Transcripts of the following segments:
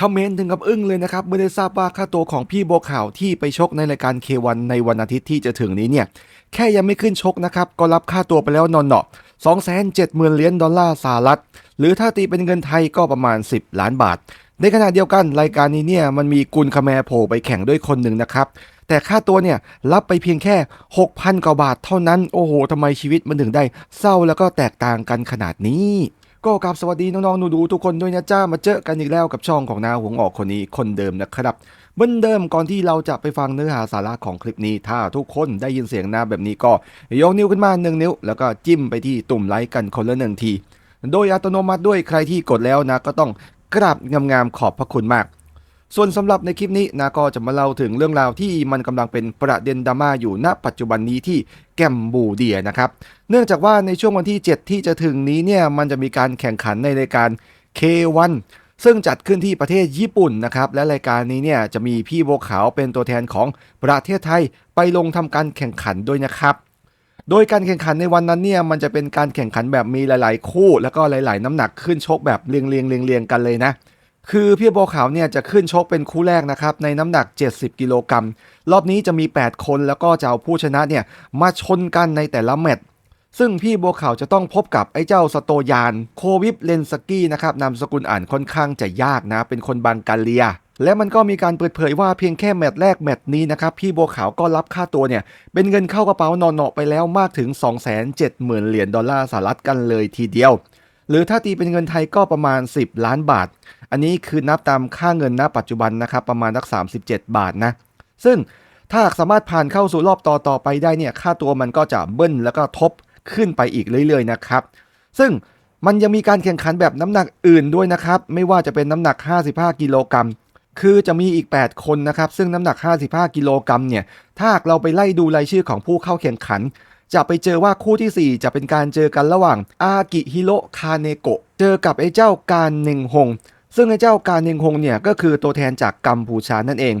คอมเมนต์ถึงกับอึ้งเลยนะครับเมื่อได้ทราบว่าค่าตัวของพี่โบัวขาวที่ไปชกในรายการ K1 ในวันอาทิตย์ที่จะถึงนี้เนี่ย แค่ยังไม่ขึ้นชกนะครับ ก็รับค่าตัวไปแล้วนอนเนาะ270,000เหรียญดอลลาร์สหรัฐ หรือถ้าตีเป็นเงินไทยก็ประมาณ 10 ล้านบาท ในขณะเดียวกันรายการนี้เนี่ยมันมีกุลคาแมโผล่ไปแข่งด้วยคนหนึ่งนะครับแต่ค่าตัวเนี่ยรับไปเพียงแค่ 6,000กว่าบาทเท่านั้นโอ้โหทำไมชีวิตมันถึงได้เศร้าแล้วก็แตกต่างกันขนาดนี้ ก็กราบสวัสดีน้องๆหนูๆทุกคนด้วยนะจ้ามาเจอกันอีกแล้วกับช่องของนาหวงออกคนนี้คนเดิมนะครับเหมือนเดิมก่อนที่เราจะไปฟังเนื้อหาสาระของคลิปนี้ ถ้าทุกคนได้ยินเสียงนาแบบนี้ก็ยกนิ้วขึ้นมาหนึ่งนิ้ว แล้วก็จิ้มไปที่ตุ่มไลค์กันคนละหนึ่งที โดยอัตโนมัติด้วยใครที่กดแล้วนะก็ต้องกราบงามๆขอบพระคุณมาก ส่วนสำหรับในคลิปนี้นะก็จะมาเล่าถึงเรื่องราวที่มันกำลังเป็นประเด็นดราม่าอยู่ณปัจจุบันนี้ที่แกมบูเดียนะครับเนื่องจากว่าในช่วงวันที่ 7 ที่จะถึงนี้เนี่ยมันจะมีการแข่งขันในรายการ K1 ซึ่งจัดขึ้นที่ประเทศญี่ปุ่นนะครับและรายการนี้เนี่ยจะมีพี่โบวขาวเป็นตัวแทนของประเทศไทยไปลงทำการแข่งขันด้วยนะครับ โดยการแข่งขันในวันนั้นเนี่ยมันจะเป็นการแข่งขันแบบมีหลาย ๆ คู่ แล้วก็หลาย ๆ น้ำหนักขึ้นชกแบบเรียงเรียงเรียงเรียงกันเลยนะ คือพี่โบวขาวเนี่ยจะขึ้นชกเป็นคู่แรกนะครับในน้ำหนัก 70 กิโลกรัม รอบนี้จะมี 8 คนแล้วก็จะเอาผู้ชนะเนี่ยมาชนกันในแต่ละแมตช์ซึ่งพี่บัวขาวจะต้องพบกับไอ้เจ้าสโตยาน โควิปเลนสกี้นะครับนามสกุลอ่านค่อนข้างจะยากนะ เป็นคนบังกาเลีย และมันก็มีการเปิดเผยว่าเพียงแค่แมตช์แรกแมตช์นี้นะครับพี่บัวขาวก็รับค่าตัวเนี่ยเป็นเงินเข้ากระเป๋านอนเนาะไปแล้วมากถึง 270,000 เหรียญดอลลาร์สหรัฐกันเลยทีเดียว หรือถ้าตีเป็นเงินไทยก็ประมาณ 10 ล้านบาท อันนี้คือนับตามค่าเงินณปัจจุบันนะครับประมาณนัก37 บาทนะ ซึ่งถ้าสามารถผ่านเข้าสู่รอบต่อต่อไปได้เนี่ยค่าตัวมันก็จะเบิ้ลแล้วก็ทบขึ้นไปอีกเรื่อยๆนะครับ ซึ่งมันยังมีการแข่งขันแบบน้ำหนักอื่นด้วยนะครับ ไม่ว่าจะเป็นน้ำหนัก 55 กิโลกรัม คือจะมีอีก 8 คนนะครับ ซึ่งน้ำหนัก 55 กิโลกรัมเนี่ย ถ้าเราไปไล่ดูรายชื่อของผู้เข้าแข่งขัน จะไปเจอว่าคู่ทีสี่ 4 จะเป็นการเจอกันระหว่างอากิฮิโรคาเนโกะเจอกับไอ้เจ้าการเนงฮงซึ่งไอ้เจ้าการเนงฮงเนี่ยก็คือตัวแทนจากกัมพูชานั่นเอง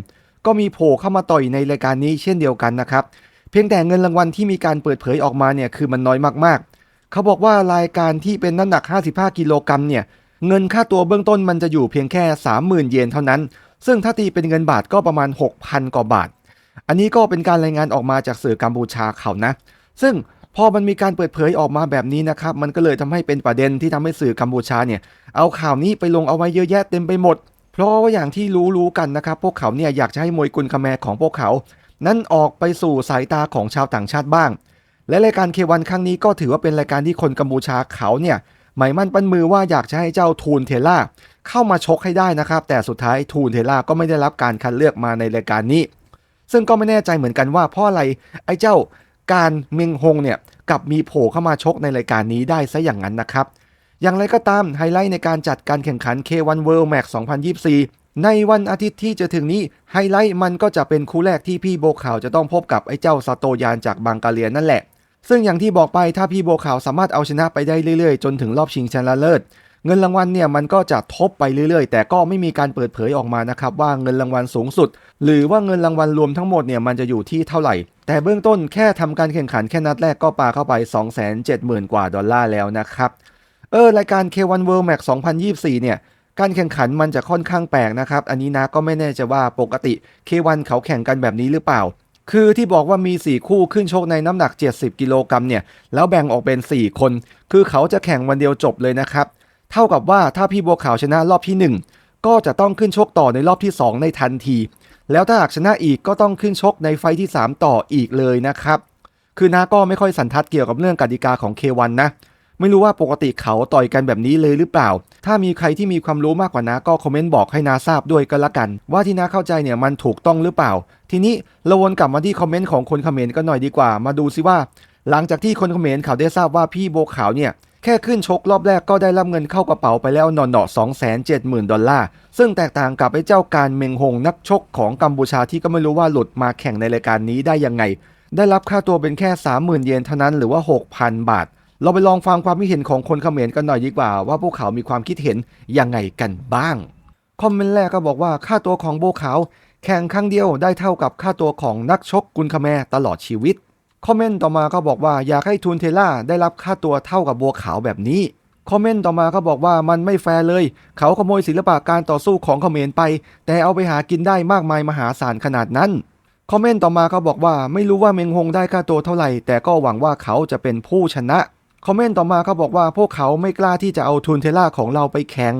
ก็มีโผล่เข้ามาต่อยในรายการนี้เช่นเดียวกันนะครับเพียงแต่เงินรางวัลที่มีการเปิดเผยออกมาเนี่ยคือมันน้อยมากๆ เขาบอกว่ารายการที่เป็นน้ำหนัก 55 กิโลกรัมเนี่ยเงินค่าตัวเบื้องต้นมันจะอยู่เพียงแค่ 30,000 เยนเท่านั้น ซึ่งถ้าตีเป็นเงินบาทก็ประมาณ 6,000 กว่าบาท อันนี้ก็เป็นการรายงานออกมาจากสื่อกัมพูชาเขานะ ซึ่งพอมันมีการเปิดเผยออกมาแบบนี้นะครับ มันก็เลยทำให้เป็นประเด็นที่ทำให้สื่อกัมพูชาเนี่ยเอาข่าวนี้ไปลงเอาไว้เยอะแยะเต็มไปหมด เพราะว่าอย่างที่รู้ๆกันนะครับ พวกเขาเนี่ยอยากจะให้มวยกุลคาแมของพวกเขา นั้นออกไปสู่สายตาของชาวต่างชาติบ้าง และรายการเควันครั้งนี้ก็ถือว่าเป็นรายการที่คนกัมพูชาเขาเนี่ยหมายมั่นปั้นมือว่าอยากจะให้เจ้าทูนเทล่าเข้ามาชกให้ได้นะครับ แต่สุดท้ายทูนเทล่าก็ไม่ได้รับการคัดเลือกมาในรายการนี้ ซึ่งก็ไม่แน่ใจเหมือนกันว่าเพราะอะไรไอ้เจ้า การเมงฮงเนี่ยกลับมีโผล่เข้ามาชกในรายการนี้ได้ซะอย่างนั้นนะครับ อย่างไรก็ตามไฮไลท์ในการจัดการแข่งขัน K1 World Max 2024 ในวันอาทิตย์ที่จะถึงนี้ไฮไลท์มันก็จะเป็นคู่แรกที่พี่โบวขาวจะต้องพบกับไอ้เจ้าซาโตยานจากบังกาเลียนั่นแหละ ซึ่งอย่างที่บอกไปถ้าพี่โบวขาวสามารถเอาชนะไปได้เรื่อยๆ จนถึงรอบชิงชนะเลิศ เงินรางวัลเนี่ยมันก็จะทบไปเรื่อยๆ แต่ก็ไม่มีการเปิดเผยออกมานะครับว่าเงินรางวัลสูงสุด หรือว่าเงินรางวัลรวมทั้งหมดเนี่ยมันจะอยู่ที่เท่าไหร่ แต่เบื้องต้นแค่ทำการแข่งขันแค่นัดแรกก็ปาเข้าไป 270,000 กว่าดอลลาร์แล้วนะครับเออรายการ K1 World Max 2024 เนี่ยการแข่งขันมันจะค่อนข้างแปลกนะครับ อันนี้นะก็ไม่แน่ใจว่าปกติ K1 เขาแข่งกันแบบนี้หรือเปล่า คือที่บอกว่ามี 4 คู่ขึ้นชกในน้ำหนัก 70 กิโลกรัมเนี่ย แล้วแบ่งออกเป็น 4 คน คือเขาจะแข่งวันเดียวจบเลยนะครับ เท่ากับว่าถ้าพี่บัวขาวชนะรอบที่ 1 ก็จะต้องขึ้นชกต่อในรอบที่ 2 ในทันที แล้วถ้าหากชนะอีกก็ต้องขึ้นชกในไฟที่ 3 ต่ออีกเลยนะครับ คือน้าก็ไม่ค่อยสันทัดเกี่ยวกับเรื่องกติกาของ K1 นะ ไม่รู้ว่าปกติเขาต่อยกันแบบนี้เลยหรือเปล่า ถ้ามีใครที่มีความรู้มากกว่าน้าก็คอมเมนต์บอกให้น้าทราบด้วยก็แล้วกัน ว่าที่น้าเข้าใจเนี่ยมันถูกต้องหรือเปล่า ทีนี้เราวนกลับมาที่คอมเมนต์ของคนคอมเขมรกันหน่อยดีกว่า มาดูซิว่า หลังจากที่คนคอมเขมรเขาได้ทราบว่าพี่โบขาวเนี่ย แค่ขึ้นชกรอบแรกก็ได้รับเงินเข้ากระเป๋าไปแล้วนอนเนาะ270,000 ดอลลาร์ ซึ่งแตกต่างกับไอ้เจ้าการเมงฮงนักชกของกัมพูชาที่ก็ไม่รู้ว่าหลุดมาแข่งในรายการนี้ได้ยังไง ได้รับค่าตัวเป็นแค่ 30,000 เยนเท่านั้นหรือว่า 6,000 บาท เราไปลองฟังความคิดเห็นของคนเขมรกันหน่อยดีกว่า ว่าพวกเขามีความคิดเห็นยังไงกันบ้าง คอมเมนต์แรกก็บอกว่าค่าตัวของโบขาวแข่งครั้งเดียวได้เท่ากับค่าตัวของนักชกกุนคาแมตลอดชีวิต คอมเมนต์ต่อมาก็บอกว่าอยากให้ทูนเทล่าได้รับค่าตัวเท่ากับบัวขาวแบบนี้ คอมเมนต์ต่อมาเขาบอกว่ามันไม่แฟร์เลย เขาขโมยศิลปะการต่อสู้ของเขมรไป แต่เอาไปหากินได้มากมายมหาศาลขนาดนั้น คอมเมนต์ต่อมาเขาบอกว่าไม่รู้ว่าเมงฮงได้ค่าตัวเท่าไหร่ แต่ก็หวังว่าเขาจะเป็นผู้ชนะ คอมเมนต์ต่อมาเขาบอกว่าพวกเขาไม่กล้าที่จะเอาทุนเทล่าของเราไปแข่ง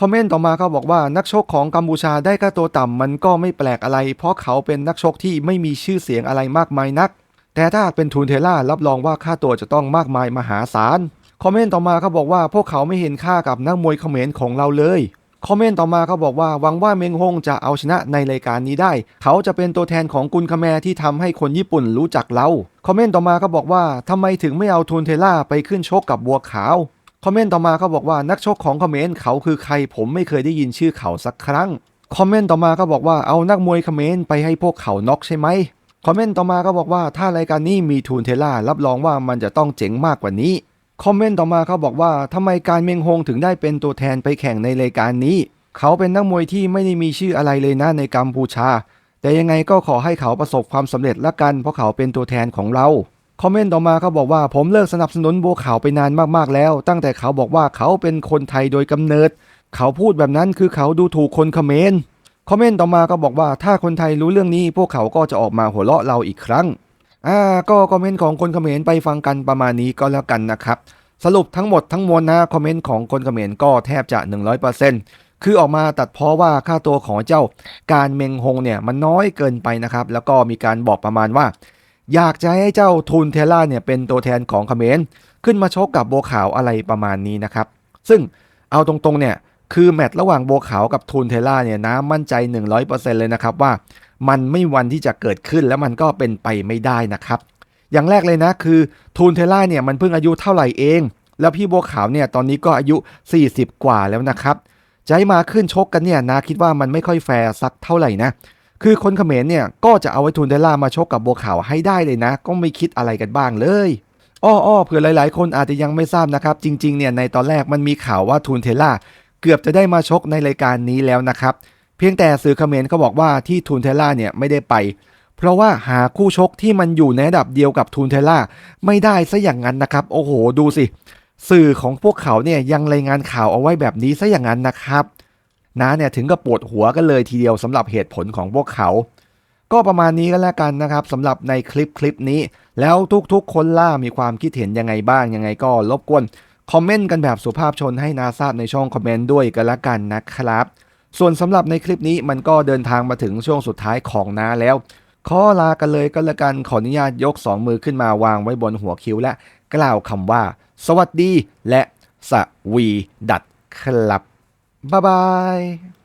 คอมเมนต์ต่อมาเขาบอกว่านักชกของกัมพูชาได้ค่าตัวต่ำมันก็ไม่แปลกอะไร เพราะเขาเป็นนักชกที่ไม่มีชื่อเสียงอะไรมากมายนัก แต่ถ้าหากเป็นทุนเทล่ารับรองว่าค่าตัวจะต้องมากมายมหาศาล คอมเมนต์ต่อมาเขาบอกว่าพวกเขาไม่เห็นค่ากับนักมวยเขมรของเราเลย คอมเมนต์ต่อมาเขาบอกว่าหวังว่าเมงฮงจะเอาชนะในรายการนี้ได้ เขาจะเป็นตัวแทนของกุนคาแมที่ทำให้คนญี่ปุ่นรู้จักเรา คอมเมนต์ต่อมาเขาบอกว่าทำไมถึงไม่เอาทุนเทล่าไปขึ้นชกกับบัวขาว คอมเมนต์ต่อมาเขาบอกว่านักชกของเขมรเขาคือใครผมไม่เคยได้ยินชื่อเขาสักครั้ง คอมเมนต์ต่อมาเขาบอกว่าเอานักมวยเขมรไปให้พวกเขาน็อกใช่ไหม คอมเมนต์ต่อมาก็บอกว่าถ้ารายการนี้มีทูนเทล่ารับรองว่ามันจะต้องเจ๋งมากกว่านี้ คอมเมนต์ต่อมาเขาบอกว่าทำไมการเมงฮงถึงได้เป็นตัวแทนไปแข่งในรายการนี้ เขาเป็นนักมวยที่ไม่ได้มีชื่ออะไรเลยนะในกัมพูชา แต่ยังไงก็ขอให้เขาประสบความสำเร็จละกัน เพราะเขาเป็นตัวแทนของเราคอมเมนต์ต่อมาเขาบอกว่าผมเลิกสนับสนุนบัวขาวไปนานมากๆแล้ว ตั้งแต่เขาบอกว่าเขาเป็นคนไทยโดยกำเนิด เขาพูดแบบนั้นคือเขาดูถูกคนเขมร คอมเมนต์ต่อมาก็บอกว่าถ้าคนไทยรู้เรื่องนี้พวกเขาก็จะออกมาหัวเราะเราอีกครั้ง อ่า ก็คอมเมนต์ของคนเขมรไปฟังกันประมาณนี้ก็แล้วกันนะครับ สรุปทั้งหมดทั้งมวลนะคอมเมนต์ของคนเขมรก็แทบจะ 100%คือออกมาตัดเพ้อว่าค่าตัวของเจ้าการเมงฮงเนี่ยมันน้อยเกินไปนะครับ แล้วก็มีการบอกประมาณว่า อยากจะให้เจ้าทุนเทล่าเนี่ยเป็นตัวแทนของเขมรขึ้นมาชกกับโบขาวอะไรประมาณนี้นะครับ ซึ่งเอาตรงๆเนี่ย คือแมตช์ระหว่างโบขาวกับทูนเทล่าเนี่ยนะมั่นใจ 100%เลยนะครับว่ามันไม่วันที่จะเกิดขึ้นแล้วมันก็เป็นไปไม่ได้นะครับ อย่างแรกเลยนะคือทูนเทล่าเนี่ยมันเพิ่งอายุเท่าไหร่เอง แล้วพี่โบขาวเนี่ยตอนนี้ก็อายุ 40 กว่าแล้วนะครับจะให้มาขึ้นชกกันเนี่ยนะคิดว่ามันไม่ค่อยแฟร์สักเท่าไหร่นะคือคนเขมรเนี่ยก็จะเอาไว้ทูนเทล่ามาชกกับโบขาวให้ได้เลยนะ ก็ไม่คิดอะไรกันบ้างเลยอ้ออ้อเผื่อหลาย ๆ คนอาจจะยังไม่ทราบนะครับ จริง ๆ เนี่ยในตอนแรกมันมีข่าวว่าทูนเทล่า เกือบจะได้มาชกในรายการนี้แล้วนะครับ เพียงแต่สื่อเขมรเขาบอกว่าที่ทูนเทล่าเนี่ยไม่ได้ไป เพราะว่าหาคู่ชกที่มันอยู่ในระดับเดียวกับทูนเทล่าไม่ได้ซะอย่างนั้นนะครับ โอ้โหดูสิ สื่อของพวกเขาเนี่ยยังรายงานข่าวเอาไว้แบบนี้ซะอย่างนั้นนะครับนะเนี่ยถึงกับปวดหัวกันเลยทีเดียวสำหรับเหตุผลของพวกเขา ก็ประมาณนี้ก็แล้วกันนะครับสำหรับในคลิปคลิปนี้ แล้วทุกๆ คนล่ามีความคิดเห็นยังไงบ้างยังไงก็รบกวน คอมเมนต์กันแบบสุภาพชนให้นาทราบในช่องคอมเมนต์ด้วยกันละกันนะครับ ส่วนสำหรับในคลิปนี้มันก็เดินทางมาถึงช่วงสุดท้ายของน้าแล้วขอลากันเลยก็แล้วกันขออนุญาตยก 2 มือขึ้นมาวางไว้บนหัวคิ้วและกล่าวคำว่า สวัสดีและสวีดัดครับ บ๊ายบาย